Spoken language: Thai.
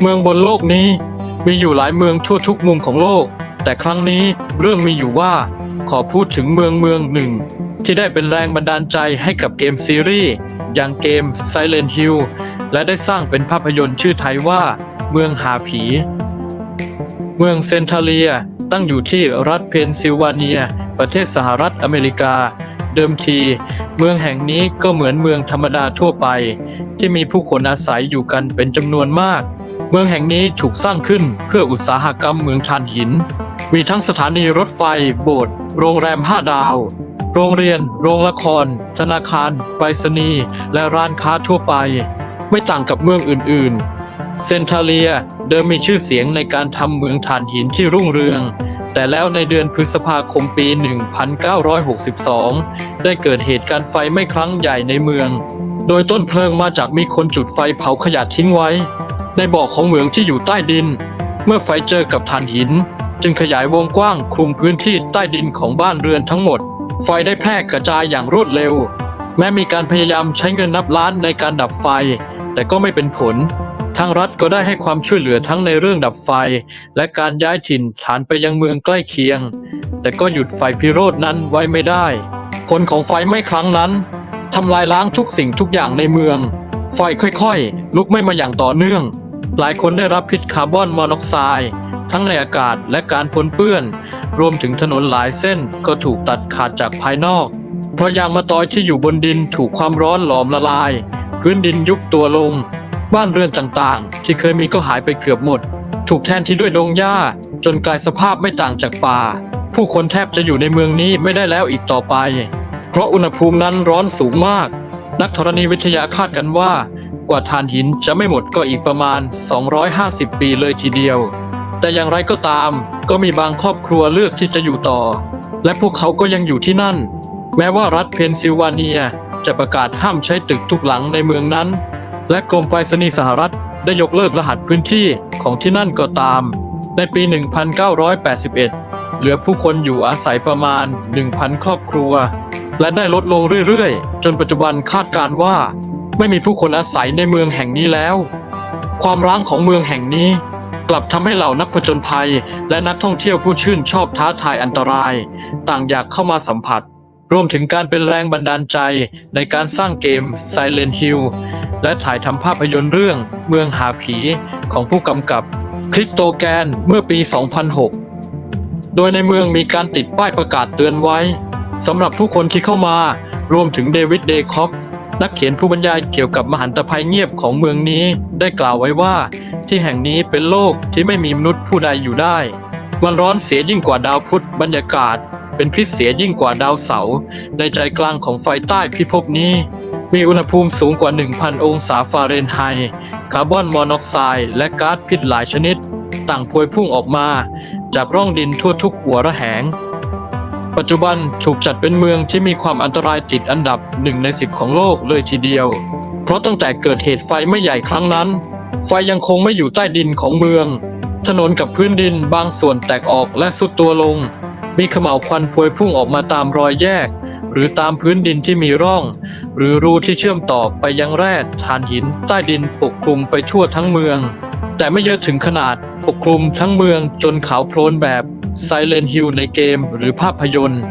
เมืองบนโลกนี้มีอยู่หลายเมืองทั่วทุกมุมของโลก แต่ครั้งนี้เรื่องมีอยู่ว่า ขอพูดถึงเมืองเมืองหนึ่ง ที่ได้เป็นแรงบันดาลใจให้กับเกมซีรีส์อย่างเกม Silent Hill และได้สร้างเป็นภาพยนตร์ชื่อไทยว่า เมืองหาผี เมืองเซนทาเลียตั้งอยู่ที่รัฐเพนซิลเวเนีย ประเทศสหรัฐอเมริกา เดิมที เมืองแห่งนี้ก็เหมือนเมืองธรรมดาทั่วไป ที่มีผู้คนอาศัยอยู่กันเป็นจำนวนมาก เมืองแห่งนี้ถูกสร้างขึ้นเพื่ออุตสาหกรรมเมืองถ่านหิน มีทั้งสถานีรถไฟ โบสถ์โรงแรมห้าดาว โรงเรียน โรงละคร ธนาคารไปรษณีย์และร้านค้าทั่วไป ไม่ต่างกับเมืองอื่น ๆ เซนทาเลียเดิมมีชื่อเสียงในการทำเมืองถ่านหินที่รุ่งเรือง แต่แล้วในเดือนพฤษภาคมปี 1962 ได้เกิดเหตุการณ์ไฟไหม้ครั้งใหญ่ในเมือง โดยต้นเพลิงมาจากมีคนจุดไฟเผาขยะทิ้งไว้ ในบ่อของเหมืองที่อยู่ใต้ดิน เมื่อไฟเจอกับถ่านหิน จึงขยายวงกว้างคลุมพื้นที่ใต้ดินของบ้านเรือนทั้งหมด ไฟได้แพร่กระจายอย่างรวดเร็ว แม้มีการพยายามใช้เงินนับล้านในการดับไฟ แต่ก็ไม่เป็นผล ทางรัฐก็ได้ให้ความช่วยเหลือทั้งในเรื่องดับไฟ และการย้ายถิ่นฐานไปยังเมืองใกล้เคียง แต่ก็หยุดไฟพิโรธนั้นไว้ไม่ได้ ผลของไฟไหม้ครั้งนั้นทำลายล้างทุกสิ่งทุกอย่างในเมือง ไฟค่อยๆ ลุกไหม้มาอย่างต่อเนื่อง หลายคนได้รับพิษคาร์บอนมอนอกไซด์ทั้งในอากาศและการปนเปื้อน รวมถึงถนนหลายเส้นก็ถูกตัดขาดจากภายนอก เพราะยางมะตอยที่อยู่บนดินถูกความร้อนหลอมละลาย พื้นดินยุบตัวลง บ้านเรือนต่างๆ ที่เคยมีก็หายไปเกือบหมด ถูกแทนที่ด้วยดงหญ้า จนกลายสภาพไม่ต่างจากป่า ผู้คนแทบจะอยู่ในเมืองนี้ไม่ได้แล้วอีกต่อไป เพราะอุณหภูมินั้นร้อนสูงมาก นักธรณีวิทยาคาดกันว่า กว่าถ่านหินจะไม่หมดก็อีกประมาณ 250 ปีเลยทีเดียว แต่อย่างไรก็ตาม ก็มีบางครอบครัวเลือกที่จะอยู่ต่อ และพวกเขาก็ยังอยู่ที่นั่น แม้ว่ารัฐเพนซิลเวเนีย จะประกาศห้ามใช้ตึกทุกหลังในเมืองนั้น และกรมไปรษณีย์สหรัฐได้ยกเลิกรหัสพื้นที่ของที่นั่นก็ตาม ในปี 1981 เหลือผู้คนอยู่อาศัยประมาณ 1,000 ครอบครัว และได้ลดลงเรื่อยๆ จนปัจจุบันคาดการว่า ไม่มีผู้คนอาศัยในเมืองแห่งนี้แล้ว ความร้างของเมืองแห่งนี้กลับทำให้เหล่านักผจญภัย และนักท่องเที่ยวผู้ชื่นชอบท้าทายอันตราย ต่างอยากเข้ามาสัมผัส รวมถึงการเป็นแรงบันดาลใจในการสร้างเกม Silent Hill และถ่ายทำภาพยนตร์เรื่องเมืองหาผีของผู้กำกับคริสโตแกนเมื่อปี 2006 โดยในเมืองมีการติดป้ายประกาศเตือนไว้สำหรับผู้คนที่เข้ามารวมถึงเดวิดเดคอฟนักเขียนผู้บรรยายเกี่ยวกับมหันตภัยเงียบของเมืองนี้ได้กล่าวไว้ว่า ที่แห่งนี้เป็นโลกที่ไม่มีมนุษย์ผู้ใดอยู่ได้ มันร้อนเสียยิ่งกว่าดาวพุธบรรยากาศ เป็นพิษเสียยิ่งกว่าดาวเสาร์ในใจกลางของไฟใต้พิภพนี้ มีอุณหภูมิสูงกว่า 1,000 องศาฟาเรนไฮต์คาร์บอนมอนอกไซด์และก๊าซพิษหลายชนิด ต่างพวยพุ่งออกมา จากร่องดินทั่วทุกหัวระแหง ปัจจุบันถูกจัดเป็นเมืองที่มีความอันตรายติดอันดับหนึ่งในสิบของโลกเลยทีเดียว เพราะตั้งแต่เกิดเหตุไฟไม่ใหญ่ครั้งนั้น ไฟยังคงไม่อยู่ใต้ดินของเมือง ถนนกับพื้นดินบางส่วนแตกออกและสุดตัวลง มีขม่าวควันพวยพุ่งออกมาตามรอยแยก หรือตามพื้นดินที่มีร่อง หรือรูที่เชื่อมต่อไปยังแร่ถ่านหินใต้ดินปกคลุมไปทั่วทั้งเมือง แต่ไม่เยอะถึงขนาดปกคลุมทั้งเมืองจนขาวโพลนแบบ Silent Hill ในเกมหรือภาพยนตร์